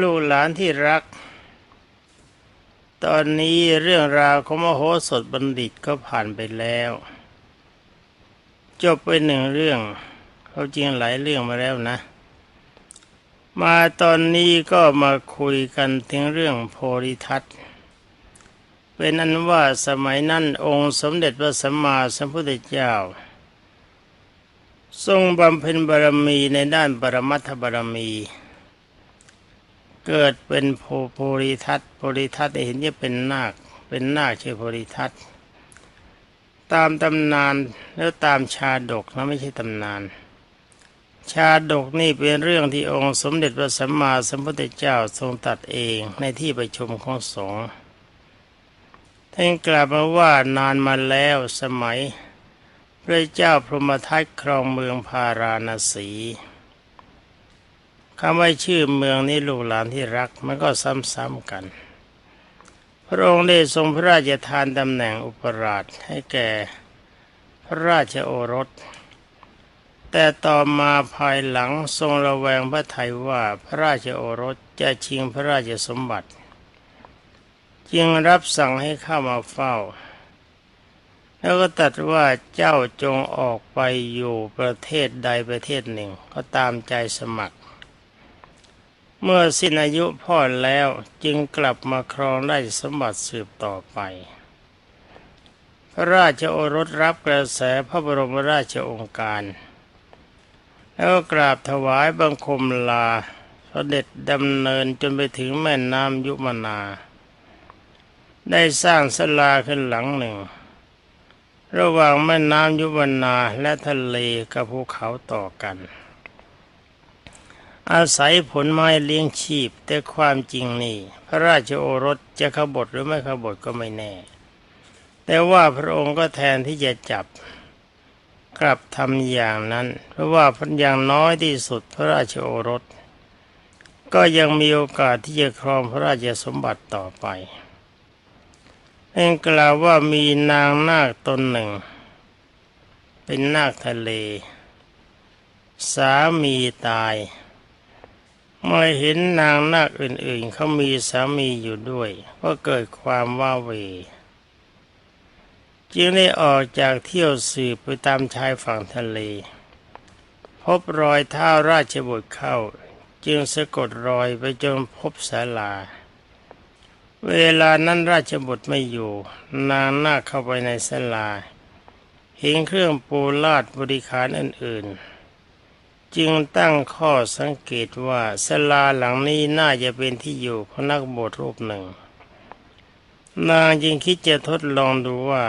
ลูกหลานที่รัก ตอนนี้เรื่องราวของมโหสถบัณฑิตก็ผ่านไปแล้ว จบไปหนึ่งเรื่องเขาจริงหลายเรื่องมาแล้วนะ มาตอนนี้ก็มาคุยกันถึงเรื่องโพธิทัตเป็นอันว่าสมัยนั้นองค์สมเด็จพระสัมมาสัมพุทธเจ้า ทรงบำเพ็ญบารมีในด้านปรมัตถบารมี เกิดเป็นโพโพธิทัตโพธิทัตเห็นจะเป็นนาค เป็นนาคชื่อโพธิทัตตามตำนานแล้วตามชาดกนะไม่ใช่ตำนาน ชาดกนี่เป็นเรื่องที่องค์สมเด็จพระสัมมาสัมพุทธเจ้าทรงตัดเองในที่ประชุมของสงฆ์ท่านกล่าวมาว่านานมาแล้วสมัย พระเจ้าพรหมทัตครองเมืองพาราณสี คำว่าชื่อเมืองนี้ลูกหลานที่รักมันก็ซ้ำๆกัน พระองค์ได้ทรงพระราชทานตำแหน่งอุปราชให้แก่พระราชโอรส แต่ต่อมาภายหลังทรงระแวงพระไทยว่าพระราชโอรสจะชิงพระราชสมบัติ จึงรับสั่งให้เข้ามาเฝ้า แล้วก็ตรัสว่าเจ้าจงออกไปอยู่ประเทศใดประเทศหนึ่ง ก็ตามใจสมัคร เมื่อสิ้นอายุพ่อแล้วจึงกลับมาครองราชสมบัติสืบต่อไป พระราชโอรสรับกระแสพระบรมราชโองการ แล้วกราบถวายบังคมลาเสด็จดำเนินจนไปถึงแม่น้ำยุมนา ได้สร้างสลาขึ้นหลังหนึ่ง ระหว่างแม่น้ำยุวนาและทะเลกับภูเขาต่อกัน อาศัยผลไม้เลี้ยงชีพ แต่ความจริงนี่ พระราชโอรสจะขบฏหรือไม่ขบฏก็ไม่แน่ แต่ว่าพระองค์ก็แทนที่จะจับกลับทำอย่างนั้น เพราะว่าพันอย่างน้อยที่สุดพระราชโอรส ก็ยังมีโอกาสที่จะครองพระราชสมบัติต่อไปเองกล่าวว่ามีนางนาคตนหนึ่ง เป็นนาคทะเล สามีตาย มื่อเห็นนางนาคอื่นๆเขามีสามีอยู่ด้วย ก็เกิดความว่าเวจึงได้ออกจากเที่ยวสืบไปตามชายฝั่งทะเล พบรอยเท้าราชบุตรเข้า จึงสะกดรอยไปจนพบศาลา เวลานั้นราชบุตรไม่อยู่ นางนาคเข้าไปในศาลาเห็นเครื่องปูลาดบริขารอื่นๆ จึงตั้งข้อสังเกตว่าศาลาหลังนี้น่าจะเป็นที่อยู่ของนักบวชรูปหนึ่ง นางจึงคิดจะทดลองดูว่า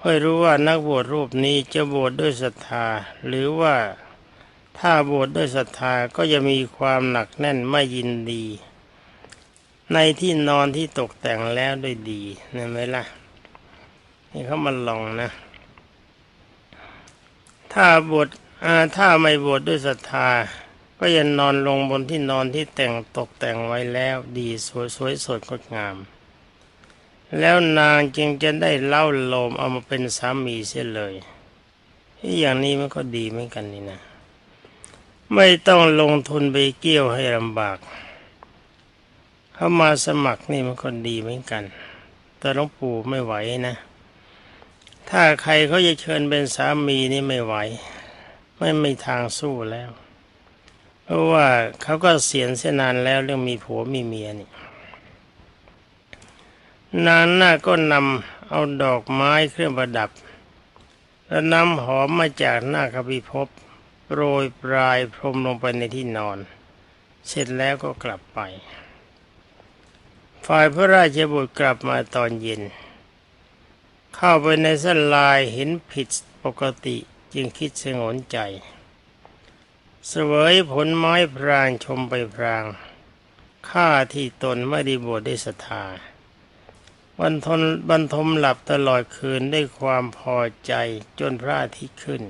ค่อยรู้ว่านักบวชรูปนี้จะบวชดด้วยศรัทธา หรือว่าถ้าบวชดด้วยศรัทธาก็จะมีความหนักแน่นไม่ยินดี ในที่นอนที่ตกแต่งแล้วด้วยดีเห็นไหมล่ะนี่เขามาลองนะ ถ้าบวช ถ้าไม่บวชดด้วยศรัทธา ก็จะนอนลงบนที่นอนที่แต่งตกแต่งไว้แล้วดีสวยสวยสดงดงาม แล้วนางจึงจะได้เล่าโลมเอามาเป็นสามีเสียเลยอย่างนี้มันก็ดีเหมือนกันนี่นะ ไม่ต้องลงทุนไปเกี่ยวให้ลำบาก เขามาสมัครนี่มันก็ดีเหมือนกัน แต่หลวงปู่ไม่ไหวนะ ถ้าใครเขาจะเชิญเป็นสามีนี่ไม่ไหว ไม่ไมีทางสู้แล้ว เพราะว่าเขาก็เสียนเสียนานแล้วเรื่องมีผัวมีเมียนี่นางหน้าก็นำเอาดอกไม้เครื่องประดับ แล้วน้ำหอมมาจากหน้าคบิภพโรยปลายพรมลงไปในที่นอน เสร็จแล้วก็กลับไป ฝ่ายพระราชบุตรกลับมาตอนเย็น เข้าไปในสลายเห็นผิดปกติ จึงคิดสงนใจ เสวยผลไม้พรางชมไปพรางข้าที่ตนไม่ได้บวชได้ศรัทธาบรรทนบรรทมหลับตลอดคืนได้ความพอใจจนพระอาทิตย์ขึ้น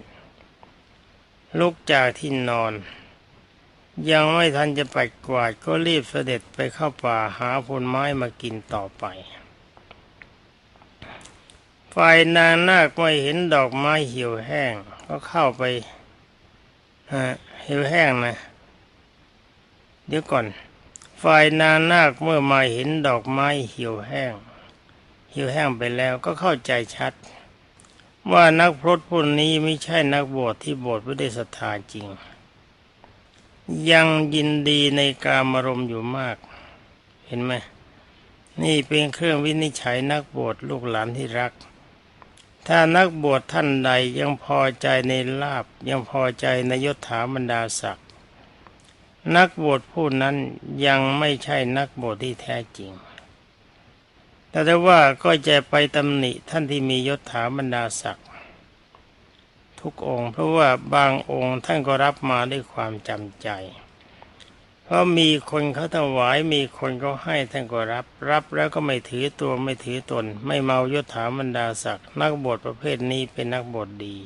ลุกจากที่นอน ยังไม่ทันจะไปกวาดก็รีบเสด็จไปเข้าป่าหาผลไม้มากินต่อไป ฝ่ายนางนาคไม่เห็นดอกไม้เหี่ยวแห้ง ก็เข้าไปฮะเหี่ยวแห้งนะ เดี๋ยวก่อน ฝ่ายนางนาคเมื่อมาเห็นดอกไม้เหี่ยวแห้ง เหี่ยวแห้งไปแล้วก็เข้าใจชัด ว่านักพรตผู้นี้ไม่ใช่นักบวชที่บวชไม่ได้ศรัทธาจริง ยังยินดีในการมารมอยู่มาก เห็นไหมนี่เป็นเครื่องวินิจฉัยนักบวชลูกหลานที่รัก ถ้านักบวชท่านใดยังพอใจในลาบยังพอใจในยศถาบรรดาศักดิ์นักบวชผู้นั้นยังไม่ใช่นักบวชที่แท้จริง แต่ถ้าว่าก็จะไปตำหนิท่านที่มียศถาบรรดาศักดิ์ทุกองค์ เพราะว่าบางองค์ท่านก็รับมาด้วยความจำใจ เพราะมีคนเขาถวายมีคนเขาให้ท่านก็รับ รับแล้วก็ไม่ถือตัวไม่ถือตน ไม่เมายศถาบรรดาศักดิ์นักบวชประเภทนี้เป็นนักบวชดี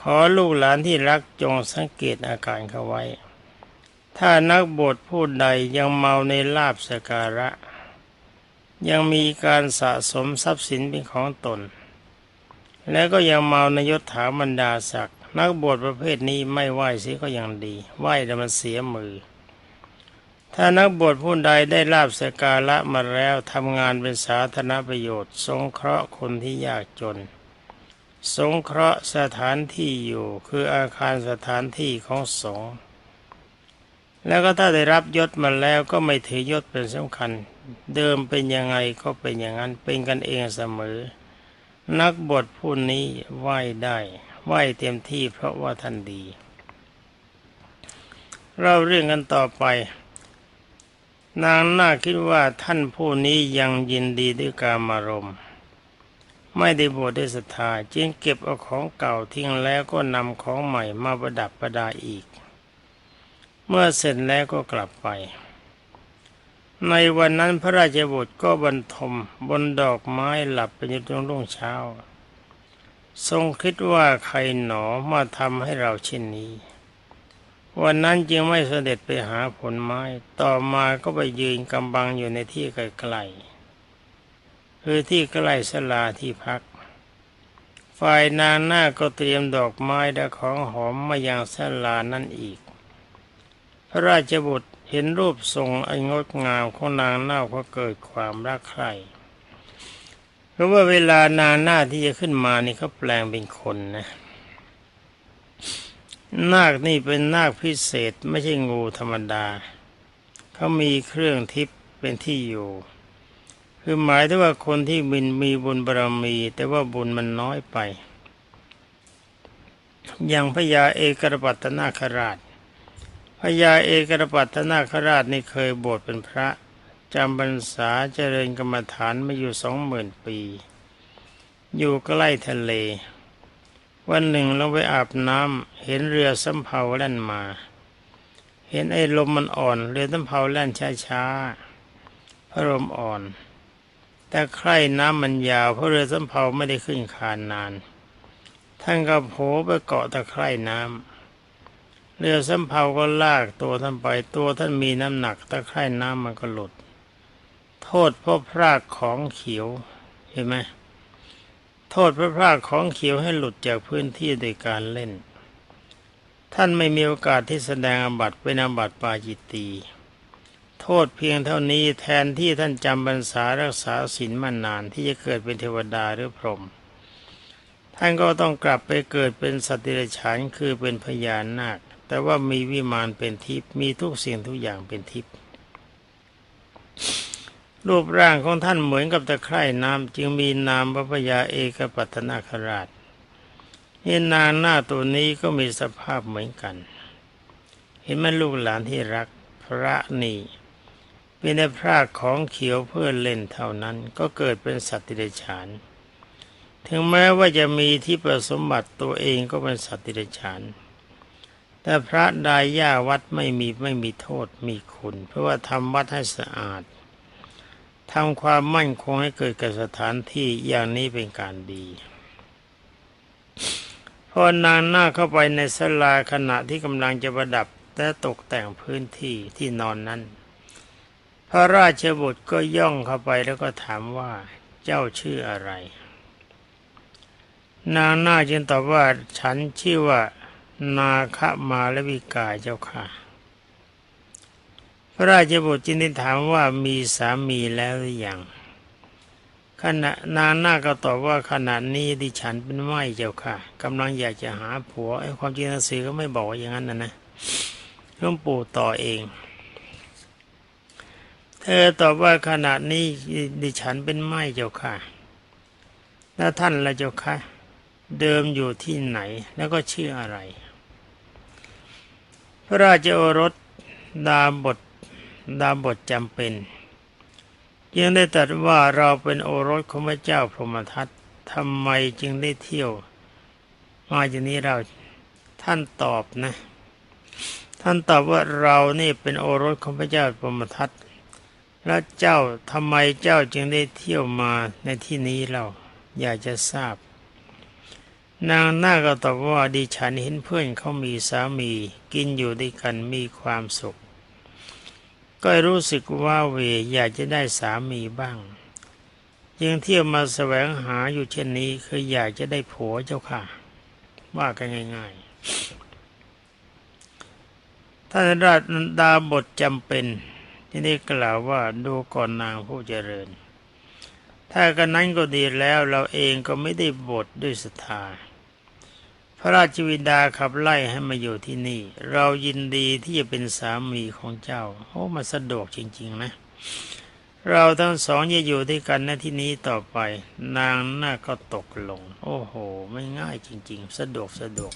ขอลูกหลานที่รักจงสังเกตอาการเขาไว้ ถ้านักบวชผู้ใดยังเมาในลาบสการะ ยังมีการสะสมทรัพย์สินเป็นของตน แล้วก็ยังเมาในยศถาบรรดาศักดิ์นักบวชประเภทนี้ไม่ไหวเสียก็ยังดี ไหวแต่มันเสียมือ ถ้านักบวชผู้ใดได้ลาบสการะมาแล้วทำงานเป็นสาธารณประโยชน์ สงเคราะห์คนที่ยากจน สงเคราะห์สถานที่อยู่คืออาคารสถานที่ของสงฆ์แล้วก็ถ้าได้รับยศมาแล้วก็ไม่ถือยศเป็นสำคัญ เดิมเป็นยังไงก็เป็นอย่างนั้นเป็นกันเองเสมอ นักบวชผู้นี้ไหวได้ไหวเต็มที่เพราะว่าท่านดี เราเรื่องกันต่อไป นางน่าคิดว่าท่านผู้นี้ยังยินดีด้วยการมารมไม่ได้บวชด้วยศรัทธาจึงเก็บเอาของเก่าทิ้งแล้วก็นำของใหม่มาประดับประดาอีก เมื่อเสร็จแล้วก็กลับไป ในวันนั้นพระราชบุตรก็บรรทมบนดอกไม้หลับไปจนถึงรุ่งเช้า ทรงคิดว่าใครหนอมาทำให้เราเช่นนี้ วันนั้นจึงไม่เสด็จไปหาผลไม้ ต่อมาก็ไปยืนกำบังอยู่ในที่ไกลๆคือที่ใกล้สลาที่พัก ฝ่ายนางหน้าก็เตรียมดอกไม้และของหอมมายังสลานั่นอีก พระราชบุตรเห็นรูปทรงอันงดงามของนางนาคก็เกิดความรักใคร่เพราะว่าเวลานางหน้าที่จะขึ้นมานี่เขาแปลงเป็นคนนะ นาคนี่เป็นนาคพิเศษไม่ใช่งูธรรมดา เขามีเครื่องทิพย์เป็นที่อยู่ คือหมายถึงว่าคนที่มินมีบุญบารมี แต่ว่าบุญมันน้อยไป อย่างพญาเอกรปัตนาคราชพญาเอกรปัตตนาคราชนี่เคยบวชเป็นพระจำพรรษาเจริญกรรมฐานมาอยู่สองหมื่นปี อยู่ใกล้ทะเล วันหนึ่งเราไปอาบน้ำเห็นเรือสำเภาแล่นมา เห็นไอ้ลมมันอ่อน เรือสำเภาแล่นช้าๆพระลมอ่อน แต่ใคร่น้ำมันยาวเพราะเรือสำเภาไม่ได้ขึ้นคานนาน ท่านก็โผไปเกาะตะไคร่น้ำเรือสำเภาก็ลากตัวท่านไปตัวท่านมีน้ำหนักตะไคร่น้ำมันก็หลุด โทษเพราะพรากของเขียวเห็นไหม โทษพระพรากของเขียวให้หลุดจากพื้นที่โดยการเล่น ท่านไม่มีโอกาสที่แสดงอบัตเป็นอบัตปาจิตตี โทษเพียงเท่านี้แทนที่ท่านจำบรรษารักษาศีลมานานที่จะเกิดเป็นเทวดาหรือพรหมท่านก็ต้องกลับไปเกิดเป็นสัตว์เดรัจฉานคือเป็นพญานาค แต่ว่ามีวิมานเป็นทิพย์มีทุกสิ่งทุกอย่างเป็นทิพย์ รูปร่างของท่านเหมือนกับตะไคร่น้ำจึงมีนามพระพญาเอกปัตนาคราชนี่นางหน้าตัวนี้ก็มีสภาพเหมือนกัน เห็นไหมลูกหลานที่รักพระนี่เป็นแต่พรากของเขียวเพื่อเล่นเท่านั้นก็เกิดเป็นสัตว์ติเดชาน ถึงแม้ว่าจะมีที่ประสมบัติตัวเองก็เป็นสัตว์ติเดชาน แต่พระดายย่าวัดไม่มีไม่มีโทษมีคุณ เพราะว่าทำวัดให้สะอาด ทำความมั่นคงให้เกิดกับสถานที่อย่างนี้เป็นการดีพอนางหน้าเข้าไปในสลาขณะที่กำลังจะประดับและตกแต่งพื้นที่ที่นอนนั้น พระราชบุตรก็ย่องเข้าไปแล้วก็ถามว่าเจ้าชื่ออะไร นางหน้าจึงตอบว่าฉันชื่อว่า นาคมาลวิกาเจ้าค่ะ พระราชบุตรจึงได้ถามว่ามีสามีแล้วหรือยังขณะนางนาก็ตอบว่าขณะนี้ดิฉันเป็นไม่เจ้าค่ะกำลังอยากจะหาผัวไอ้ความจริงหนังสือก็ไม่บอกอย่างนั้นนะนะหลวงปู่ต่อเอง เธอตอบว่าขณะนี้ดิฉันเป็นไม่เจ้าค่ะแล้วท่านละเจ้าค่ะเดิมอยู่ที่ไหนแล้วก็ชื่ออะไร พระราชโอรสดาบท ดาบทจำเป็นยังได้ตรัสว่าเราเป็นโอรสของพระเจ้าพรหมทัตทำไมจึงได้เที่ยว มาอย่างนี้เราท่านตอบนะ ท่านตอบว่าเรานี่เป็นโอรสของพระเจ้าพรหมทัตแล้วเจ้าทำไมเจ้าจึงได้เที่ยวมาในที่นี้เราอยากจะทราบ นางหน้าก็ตอบว่าดิฉันเห็นเพื่อนเขามีสามี กินอยู่ด้วยกันมีความสุข ก็รู้สึกว่าเวอยากจะได้สามีบ้างยังเที่ยวมาแสวงหาอยู่เช่นนี้คืออยากจะได้ผัวเจ้าค่ะ ว่ากันง่ายๆท่านราชดาบทจำเป็น ที่ได้กล่าวว่าดูก่อนนางผู้เจริญ ถ้ากันนั้นก็ดีแล้วเราเองก็ไม่ได้บทด้วยศรัทธา พระราชวินดาขับไล่ให้มาอยู่ที่นี่ เรายินดีที่จะเป็นสามีของเจ้าโอ้มาสะดวกจริง ๆ นะ เราทั้งสองจะอยู่ด้วยกันในที่นี้ต่อไป นางหน่าก็ตกลง โอ้โห ไม่ง่ายจริง ๆ สะดวกสะดวก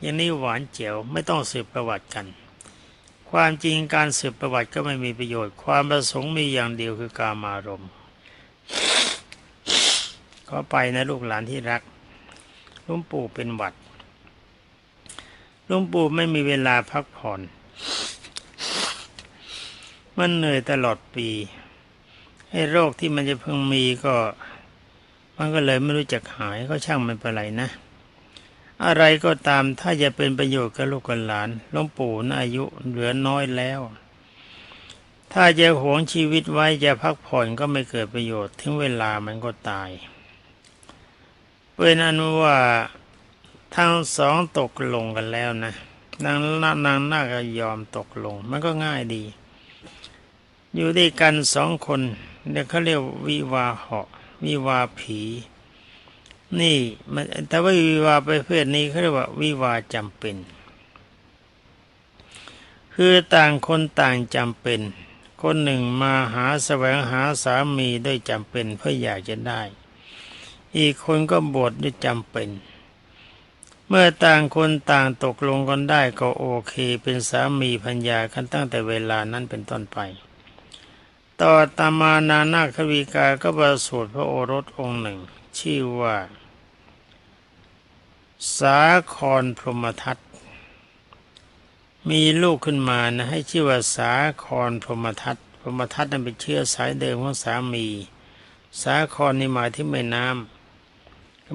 อย่างนี้หวานเจียวไม่ต้องสืบประวัติกัน ความจริงการสืบประวัติก็ไม่มีประโยชน์ ความประสงค์มีอย่างเดียวคือการมารมณ์ขอไปนะลูกหลานที่รัก หลุงปู่เป็นหวัดหลุงปู่ไม่มีเวลาพักผ่อน มันเหนื่อยตลอดปีให้โรคที่มันจะเพิ่งมีก็ มันก็เลยไม่รู้จักหายก็ช่างมันไปไรนะ อะไรก็ตามถ้าจะเป็นประโยชน์กับลูกกับหลานหลวงปู่น่าอายุเหลือน้อยแล้ว ถ้าจะหวงชีวิตไว้จะพักผ่อนก็ไม่เกิดประโยชน์ ถึงเวลามันก็ตาย เป็นอนุว่าทั้งสองตกลงกันแล้วนะนางนางนางนาคก็ยอมตกลง มันก็ง่ายดี อยู่ด้วยกันสองคนเนี่ยเขาเรียกวิวาเหาะวิวาผี นี่มันแต่ว่าวิวาประเภทนี้เขาเรียกว่าวิวาจำเป็น คือต่างคนต่างจำเป็น คนหนึ่งมาหาแสวงหาสามีด้วยจำเป็นเพื่ออยากจะได้ อีกคนก็บวชด้วยจำเป็น เมื่อต่างคนต่างตกลงกันได้ก็โอเค เป็นสามีพัญญากันตั้งแต่เวลานั้นเป็นต้นไป ต่อตามานานาควิกาก็ประสูติพระโอรสองค์หนึ่ง ชื่อว่า สาครพรหมทัตมีลูกขึ้นมานะให้ชื่อว่าสาครพรหมทัตพรหมทัตนั้นเป็นเชื้อสายเดิมของสามี สาครนี่หมายที่แม่น้ำ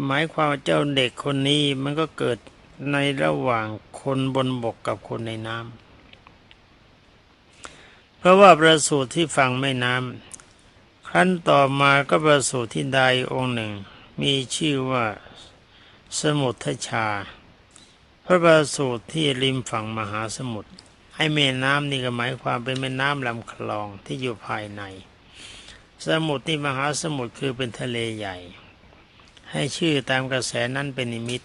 หมายความว่าเจ้าเด็กคนนี้มันก็เกิดในระหว่างคนบนบกกับคนในน้ำเพราะว่าประสูติที่ฝั่งแม่น้ำครั้นต่อมาก็ประสูติที่ใดองค์หนึ่ง มีชื่อว่าสมุทชา พระประสูติที่ริมฝั่งมหาสมุทรให้แม่น้ำนี่ก็หมายความเป็นแม่น้ำลำคลองที่อยู่ภายใน สมุทรที่มหาสมุทรคือเป็นทะเลใหญ่ ให้ชื่อตามกระแสนั้นเป็นนิมิต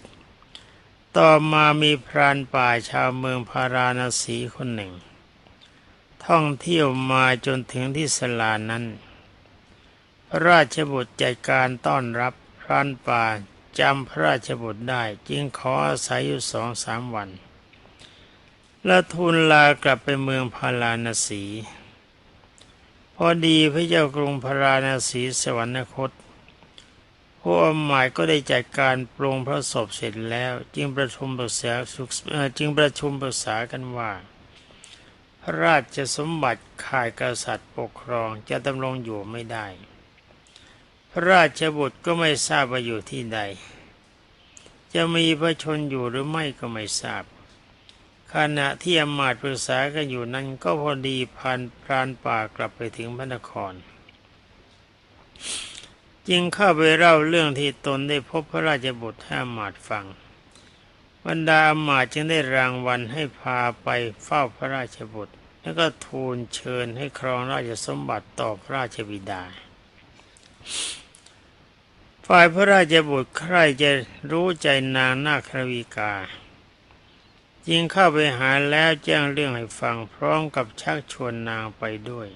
ต่อมามีพรานป่าชาวเมืองพาราณสีคนหนึ่ง ท่องเที่ยวมาจนถึงที่สลานั้น พระราชบุตรจัดการต้อนรับพรานป่าจำพระราชบุตรได้จึงขออาศัยอยู่สองสามวัน และทูลลากลับไปเมืองพาราณสี พอดีพระเจ้ากรุงพาราณสีสวรรคต ผู้อำหมายก็ได้จัดการปรงพระศพเสร็จแล้ว จึงประชุมปรึกษาจึงประชุมปรึกษากันว่า พระราชสมบัติข่ายกษัตริย์ปกครองจะดำรงอยู่ไม่ได้ พระราชบุตรก็ไม่ทราบว่าอยู่ที่ใด จะมีพระชนอยู่หรือไม่ก็ไม่ทราบ ขณะที่อำมาตย์ปรึกษากันอยู่นั้นก็พอดีพันพรานป่ากลับไปถึงพระนคร จึงเข้าไปเล่าเรื่องที่ตนได้พบพระราชบุตรให้อำมาตฟัง บรรดาอำมาตจึงได้รางวัลให้พาไปเฝ้าพระราชบุตร แล้วก็ทูลเชิญให้ครองราชสมบัติต่อพระราชบิดา ฝ่ายพระราชบุตรใครจะรู้ใจนางนาครวีกายิงเข้าไปหาแล้วแจ้งเรื่องให้ฟังพร้อมกับชักชวนนางไปด้วย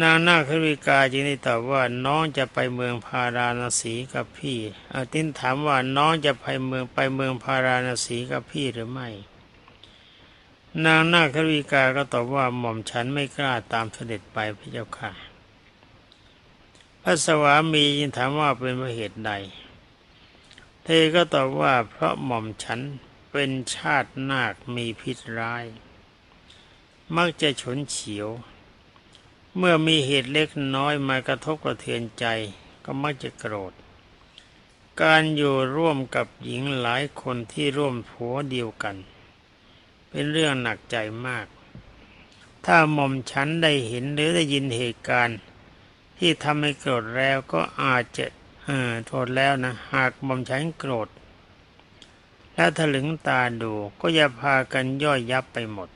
นางนาคริกาจึงได้ตอบว่าน้องจะไปเมืองพาราณสีกับพี่อาตินถามว่าน้องจะไปเมืองไปเมืองพาราณสีกับพี่หรือไม่ นางนาคริกาก็ตอบว่าหม่อมฉันไม่กล้าตามเสด็จไปพระเจ้าค่ะ พระสวามีจึงถามว่าเป็นเพราะเหตุใด เธอก็ตอบว่าเพราะหม่อมฉันเป็นชาตินาคมีพิษร้าย มักจะฉนเฉียว เมื่อมีเหตุเล็กน้อยมากระทบกระเทือนใจก็มักจะโกรธ การอยู่ร่วมกับหญิงหลายคนที่ร่วมผัวเดียวกัน เป็นเรื่องหนักใจมาก ถ้าหม่อมฉันได้เห็นหรือได้ยินเหตุการณ์ ที่ทำให้โกรธแล้วก็อาจจะเออโทษแล้วนะ หากหม่อมฉันโกรธ และถลึงตาดูก็อย่าพากันย่อยยับไปหมด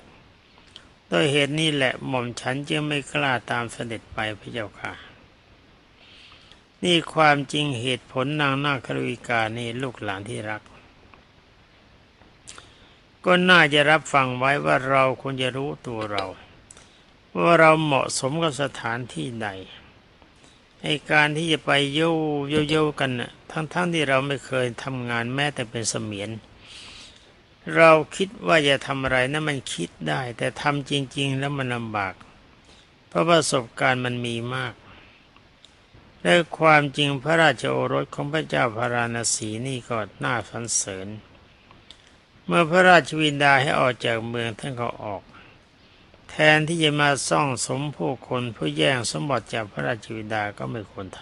ด้วยเหตุนี้แหละหม่อมฉันจึงไม่กล้าตามเสด็จไปพระเจ้าค่ะ นี่ความจริงเหตุผลนางนาคริกานี่ลูกหลานที่รัก ก็น่าจะรับฟังไว้ว่าเราควรจะรู้ตัวเรา ว่าเราเหมาะสมกับสถานที่ใดในการที่จะไปโยโยโยกันน่ะทั้งๆทที่เราไม่เคยทำงานแม้แต่เป็นเสมียน เราคิดว่าจะทำอะไรนะั้นมันคิดได้ แต่ทำจริง ๆ แล้วมันลำบาก เพราะประสบการณ์มันมีมากและความจริงพระราชโอรสของพระเจ้าพาราณสีนี่ก็น่าสรรเสริญ เมื่อพระราชวินดาให้ออกจากเมืองท่านก็ออก แทนที่จะมาซ่องสมผู้คนผู้แย่งสมบัติจากพระราชวินดาก็ไม่ควรท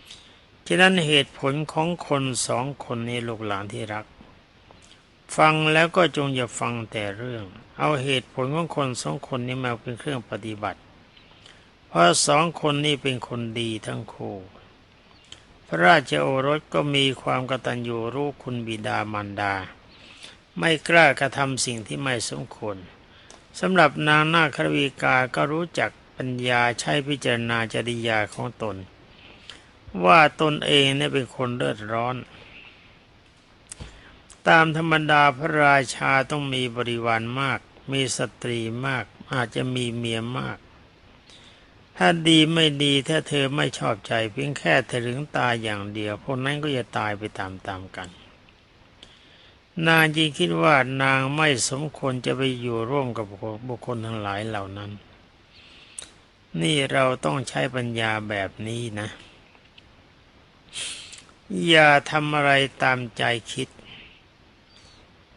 ำฉะนั้นเหตุผลของคนสองคนนี้ลูกหลานที่รัก ฟังแล้วก็จงอย่าฟังแต่เรื่อง เอาเหตุผลของคนสองคนนี้มาเป็นเครื่องปฏิบัติ เพราะสองคนนี้เป็นคนดีทั้งคู่ พระราชโอรสก็มีความกตัญญูรู้คุณบิดามารดา ไม่กล้ากระทำสิ่งที่ไม่สมควรสำหรับนางนาครวีกาก็รู้จักปัญญาใช้พิจารณาจริยาของตน ว่าตนเองเนี่ยเป็นคนเลือดร้อน ตามธรรมดาพระราชาต้องมีบริวารมาก มีสตรีมาก อาจจะมีเมียมาก ถ้าดีไม่ดีถ้าเธอไม่ชอบใจเพียงแค่เธอถึงตายอย่างเดียวพวกนั้นก็จะตายไปตามๆกัน นางจีคิดว่านางไม่สมควรจะไปอยู่ร่วมกับบุคคลทั้งหลายเหล่านั้น นี่เราต้องใช้ปัญญาแบบนี้นะ อย่าทำอะไรตามใจคิด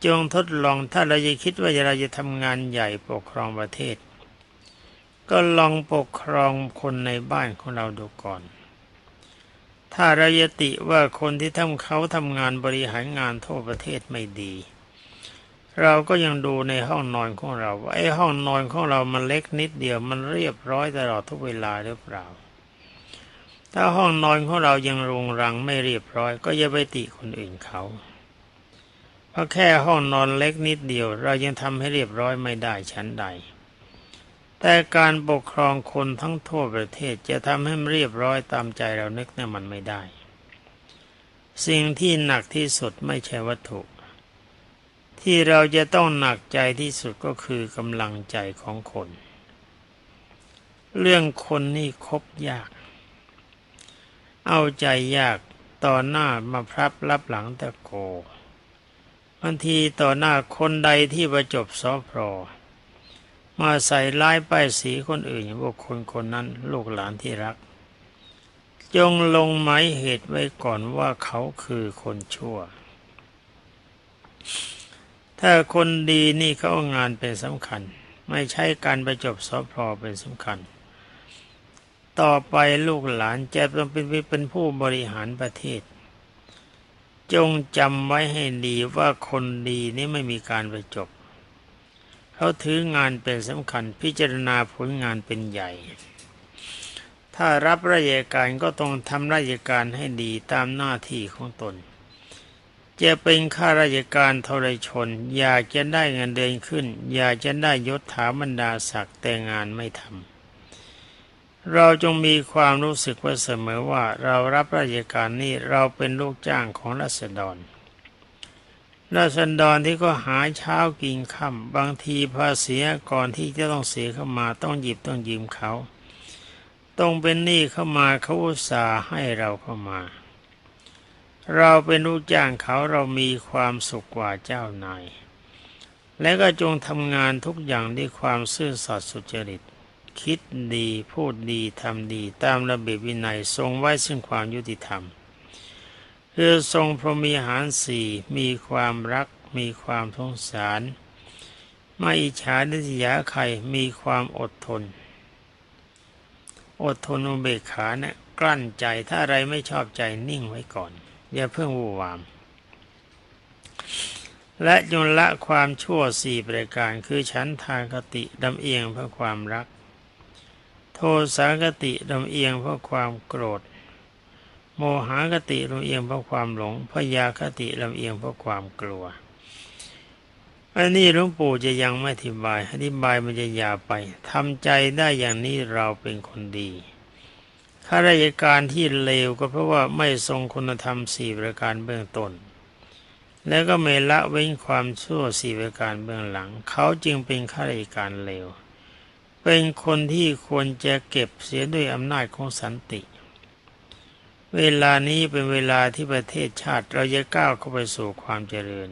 จงทดลองถ้าเราจะคิดว่าเราจะทำงานใหญ่ปกครองประเทศ ก็ลองปกครองคนในบ้านของเราดูก่อน ถ้าเรายติว่าคนที่ทำเขาทำงานบริหารงานทั่วประเทศไม่ดี เราก็ยังดูในห้องนอนของเราว่าไอ้ห้องนอนของเรามันเล็กนิดเดียวมันเรียบร้อยตลอดทุกเวลาหรือเปล่า ถ้าห้องนอนของเรายังรุงรังไม่เรียบร้อย ก็อย่าไปติคนอื่นเขา เพราะแค่ห้องนอนเล็กนิดเดียว เรายังทำให้เรียบร้อยไม่ได้ชั้นใด แต่การปกครองคนทั้งทั่วประเทศจะทำให้เรียบร้อยตามใจเรานึกเนี่ยมันไม่ได้ สิ่งที่หนักที่สุดไม่ใช่วัตถุ ที่เราจะต้องหนักใจที่สุดก็คือกำลังใจของคน เรื่องคนนี่คบยาก เอาใจยากต่อหน้ามาพรับรับหลังตะโก บางทีต่อหน้าคนใดที่ประจบสอพรมาใส่ร้ายป้ายสีคนอื่นบุคคลคนนั้นลูกหลานที่รัก จงลงหมายเหตุไว้ก่อนว่าเขาคือคนชั่ว ถ้าคนดีนี่เขาเอางานเป็นสำคัญ ไม่ใช่การประจบสอพรเป็นสำคัญ ต่อไปลูกหลานจะต้องเป็นเป็นผู้บริหารประเทศ จงจำไว้ให้ดีว่าคนดีนี่ไม่มีการไปจบ เขาถืองานเป็นสำคัญพิจารณาผลงานเป็นใหญ่ ถ้ารับราชการก็ต้องทำราชการให้ดีตามหน้าที่ของตน จะเป็นข้าราชการทรชน อยากจะได้เงินเดือนขึ้น อยากจะได้ยศถาบรรดาศักดิ์แต่งานไม่ทำ เราจงมีความรู้สึกว่าเสมอว่าเรารับราชการนี้เราเป็นลูกจ้างของรัษฎร ราษฎรที่ก็หาเช้ากินค่ำบางทีภาษีก่อนที่จะต้องเสียเข้ามาต้องหยิบต้องยืมเขาต้องเป็นหนี้เข้ามาเขาอุตส่าห์ให้เราเข้ามา เราเป็นลูกจ้างเขาเรามีความสุขกว่าเจ้านายและก็จงทำงานทุกอย่างด้วยความซื่อสัตย์สุจริต คิดดีพูดดีทำดี ตามระเบียบวินัยทรงไว้ซึ่งความยุติธรรม คือทรงพรหมีหารสี่มีความรัก มีความสงสาร ไม่อิจฉาดิษยาใครมีความอดทน อดทนอุเบกขาเนะี่ยกลั้นใจถ้าอะไรไม่ชอบใจนิ่งไว้ก่อน อย่าเพิ่งวู่วาม และจงละความชั่วสี่ประการคือฉันทางคติดำเอียงเพื่อความรัก โทสากติดำเอียงเพื่อความโกรธ โมหากติลำเอียงเพราะความหลงพยาคติลำเอียงเพราะความกลัว อันนี้หลวงปู่จะยังไม่อธิบาย อธิบายมันจะยาวไปทำใจได้อย่างนี้เราเป็นคนดีข้าราชการที่เลวก็เพราะว่าไม่ทรงคุณธรรมสี่ประการเบื้องต้น แล้วก็ไม่ละเว้นความชั่วสี่ประการเบื้องหลัง เขาจึงเป็นข้าราชการเลว เป็นคนที่ควรจะเก็บเสียด้วยอำนาจของสันติ เวลานี้เป็นเวลาที่ประเทศชาติเราจะก้าวเข้าไปสู่ความเจริญ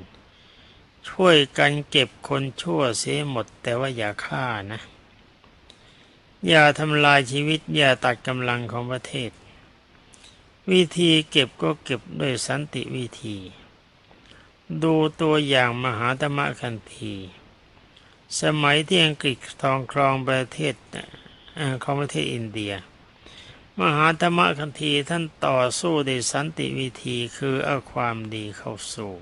ช่วยกันเก็บคนชั่วเสียหมด แต่ว่าอย่าฆ่านะ อย่าทำลายชีวิตอย่าตัดกำลังของประเทศ วิธีเก็บก็เก็บด้วยสันติวิธี ดูตัวอย่างมหาธรรมคันธี สมัยที่อังกฤษทองครองประเทศของประเทศอินเดีย มหาธรรมคันธีท่านต่อสู้ด้วยสันติวิธีคือเอาความดีเข้าสู่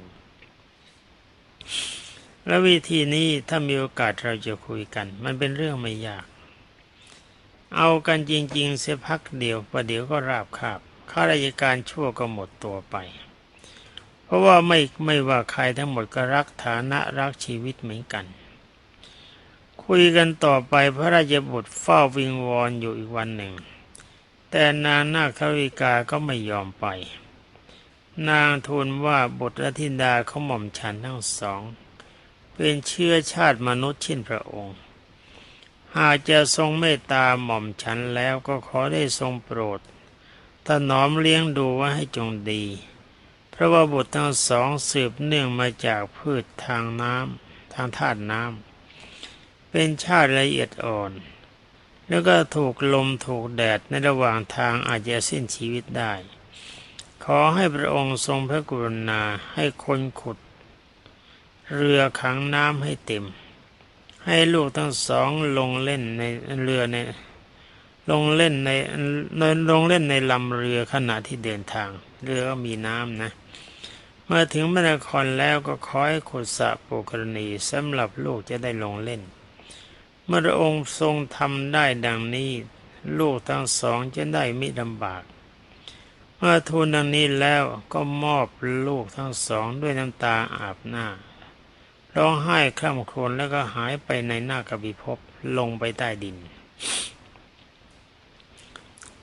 และวิธีนี้ถ้ามีโอกาสเราจะคุยกัน มันเป็นเรื่องไม่ยาก เอากันจริง ๆ เสียพักเดียวประเดี๋ยวก็ราบคาบข้าราชการชั่วก็หมดตัวไป เพราะว่าไม่ไม่ว่าใครทั้งหมดก็รักฐานะรักชีวิตเหมือนกัน คุยกันต่อไปพระราชบุตรเฝ้าวิงวอนอยู่อีกวันหนึ่ง แต่นางนาควิกาก็ไม่ยอมไป นางทูลว่าบุตรธินดาเขาหม่อมฉันทั้งสอง เป็นเชื้อชาติมนุษย์เช่นพระองค์ หากจะทรงเมตตาหม่อมฉันแล้วก็ขอได้ทรงโปรดถนอมเลี้ยงดูว่าให้จงดี เพราะว่าบุตรทั้งสองสืบเนื่องมาจากพืชทางน้ำทางธาตุน้ำ เป็นชาติละเอียดอ่อน แล้วก็ถูกลมถูกแดดในระหว่างทางอาจจะสิ้นชีวิตได้ ขอให้พระองค์ทรงพระกรุณาให้คนขุด เรือขังน้ำให้เต็ม ให้ลูกทั้งสองลงเล่นในเรือในลงเล่นในลงเล่นในลำเรือขณะที่เดินทาง เรือก็มีน้ำนะ เมื่อถึงมณฑลแล้วก็ขอให้ขุดสระปุกรณีสำหรับลูกจะได้ลงเล่น มื่อพระองค์ทรงทำได้ดังนี้ ลูกทั้งสองจะได้มิลำบาก เมื่อทูลดังนี้แล้วก็มอบลูกทั้งสองด้วยน้ำตาอาบหน้าร้องไห้คร่ำครวญแล้วก็หายไปในหน้ากบิภพลงไปใต้ดิน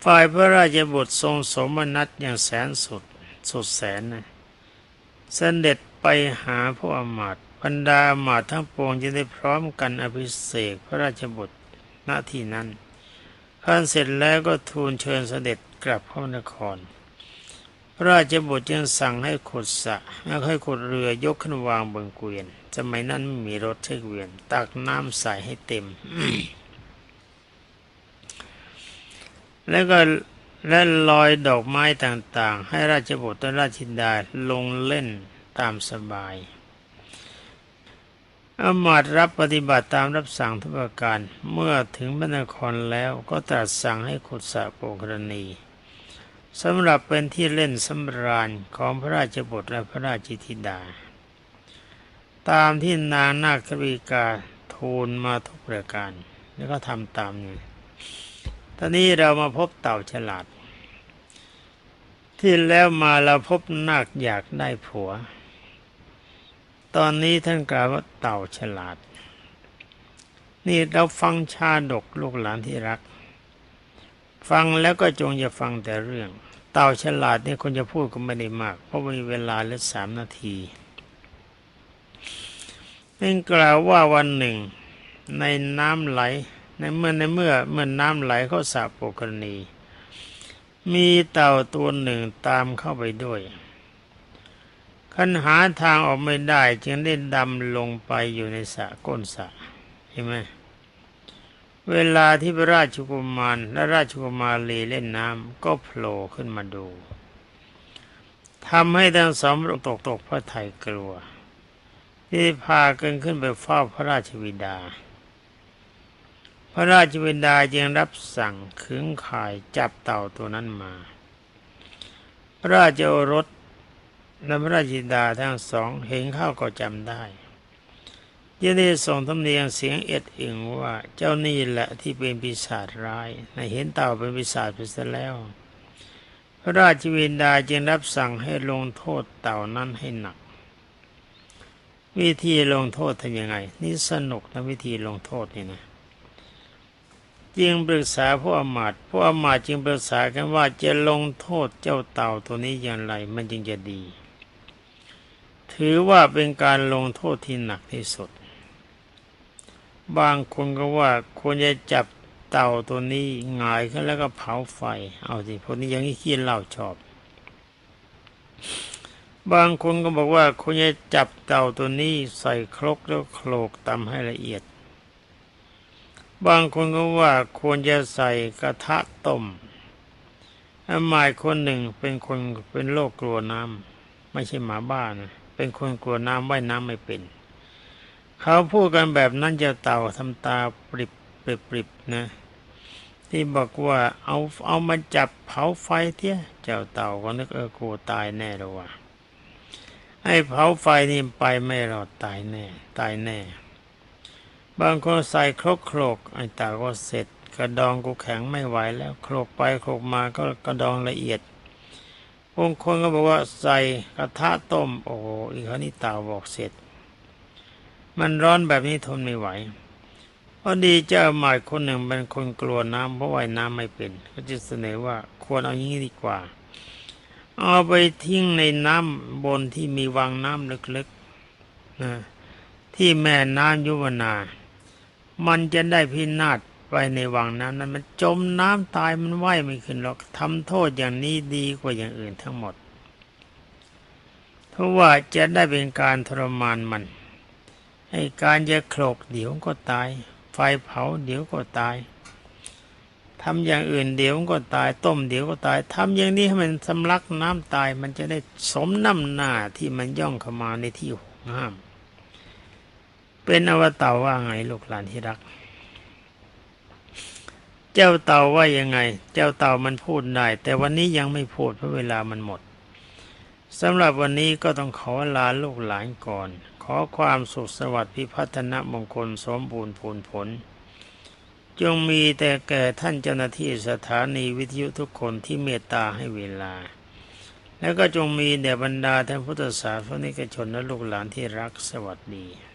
ฝ่ายพระราชบุตรทรงสมนัตอย่างแสนสุดสุดแสนนะเสด็จไปหาพระอมาตย บรรดาอมาทั้งปวงจะได้พร้อมกันอภิเษกพระราชบุตรณที่นั้นขันเสร็จแล้วก็ทูลเชิญเสด็จกลับพระนคร พระราชบุตรยังสั่งให้ขุดสระแล้วให้ขุดเรือยกขึ้นวางบนเกวียนสมัยนั้นไม่มีรถใช้เกวียน ตักน้ำใส่ให้เต็ม แล้วก็และลอยดอกไม้ต่างๆ ให้ราชบุตรและราชธิดาลงเล่นตามสบาย อมาตรับปฏิบัติตามรับสั่งทุกประการ เมื่อถึงพระนครแล้วก็ตรัสสั่งให้ขุดสระโปกรณีสำหรับเป็นที่เล่นสำราญของพระราชบุตรและพระราชธิดา ตามที่นางนาควิกาทูลมาทุกประการ แล้วก็ทำตามนี้ตอนนี้เรามาพบเต่าฉลาด ที่แล้วมาเราพบนาคอยากได้ผัว ตอนนี้ท่านกล่าวว่าเต่าฉลาด นี่เราฟังชาดกลูกหลานที่รัก ฟังแล้วก็จงอย่าฟังแต่เรื่อง เต่าฉลาดนี่คนจะพูดก็ไม่ได้มาก เพราะมีเวลาเหลือสามนาทีนั่นกล่าวว่าวันหนึ่ง ในน้ำไหลในเมื่อในเมื่อเมื่อน้ำไหลเข้าสระโปกรณี มีเต่าตัวหนึ่งตามเข้าไปด้วย คันหาทางออกไม่ได้ จึงได้ดำลงไปอยู่ในสระก้นสระเห็นไหมเวลาที่พระราชกุมารและราชกุมารีเล่นน้ำก็โผล่ขึ้นมาดูทำให้ทั้งสองตกตกพระไทยกลัว ที่พากันขึ้นไปเฝ้าพระราชวิดา พระราชวิดาจึงรับสั่งขึงข่ายจับเต่าตัวนั้นมา พระราชโอรส และพระราชธิดาทั้งสองเห็นเข้าก็จำได้ยังได้ส่งทำเนียงเสียงเอ็ดอึงว่าเจ้านี่แหละที่เป็นปีศาจร้ายในเห็นเต่าเป็นปีศาจไปซะแล้ว พระราชวินดาจึงรับสั่งให้ลงโทษเต่านั้นให้หนัก วิธีลงโทษทำยังไง นี่สนุกนะวิธีลงโทษนี่นะจึงปรึกษาพวกอมาตย์พวกอมาตย์จึงปรึกษากันว่าจะลงโทษเจ้าเต่าตัวนี้อย่างไร มันจึงจะดี ถือว่าเป็นการลงโทษที่หนักที่สุด บางคนก็ว่าควรจะจับเต่าตัวนี้หงายขึ้นแล้วก็เผาไฟ เอาสิพวกนี้ยังขี้เหล้าชอบ บางคนก็บอกว่าควรจะจับเต่าตัวนี้ใส่ครกแล้วโขลกตำให้ละเอียด บางคนก็ว่าควรจะใส่กระทะต้มอาหมายคนหนึ่งเป็นคนเป็นโรคกลัวน้ำไม่ใช่หมาบ้านะ เป็นคนกลัวน้ำว่ายน้ำไม่เป็น เขาพูดกันแบบนั้นเจะเต่าทำตาปริบปริบปริบนะ ที่บอกว่าเอาเอามาจับเผาไฟเที่ยเจ้าเต่าก็นึกเออกลัวตายแน่เลยว่ะไอ้เผาไฟนี่ไปไม่รอดตายแน่ ตายแน่ บางคนใส่ครกโครกไอ้ตาก็เสร็จ กระดองกูแข็งไม่ไหวแล้วโครกไปโครกมาก็กระดองละเอียด บางคนก็บอกว่าใส่กระทะต้ม โอ้โหอีกครานี้ตาบอกเสร็จ มันร้อนแบบนี้ทนไม่ไหวพอดีเจ้าหมายคนหนึ่งเป็นคนกลัวน้ำเพราะว่ายน้ำไม่เป็น ก็จะเสนอว่าควรเอาอย่างนี้ดีกว่า เอาไปทิ้งในน้ำบนที่มีวังน้ำลึกๆนะที่แม่น้ำยุวนา มันจะได้พินาศ ไปในวังน้ำนั้นมันจมน้ำตายมันว่ายไม่ขึ้นหรอกทำโทษอย่างนี้ดีกว่าอย่างอื่นทั้งหมด เพราะว่าจะได้เป็นการทรมานมัน ให้การจะโคลกเดี๋ยวก็ตาย ไฟเผาเดี๋ยวก็ตายทำอย่างอื่นเดี๋ยวก็ตายต้มเดี๋ยวก็ตายทำอย่างนี้ให้มันสำลักน้ำตายมันจะได้สมน้ำหน้าที่มันย่องเข้ามาในที่ห้าม เป็นอวตารว่าไงลูกหลานที่รัก เจ้าเต่าว่ายังไง เจ้าเต่ามันพูดได้ แต่วันนี้ยังไม่พูดเพราะเวลามันหมดสำหรับวันนี้ก็ต้องขอลาลูกหลานก่อน ขอความสุขสวัสดิ์พิพัฒนมงคลสมบูรณ์ผลผล จงมีแต่แก่ท่านเจ้าหน้าที่สถานีวิทยุทุกคนที่เมตตาให้เวลา แล้วก็จงมีแด่บรรดาท่านพุทธศาสนิกชนและลูกหลานที่รักสวัสดี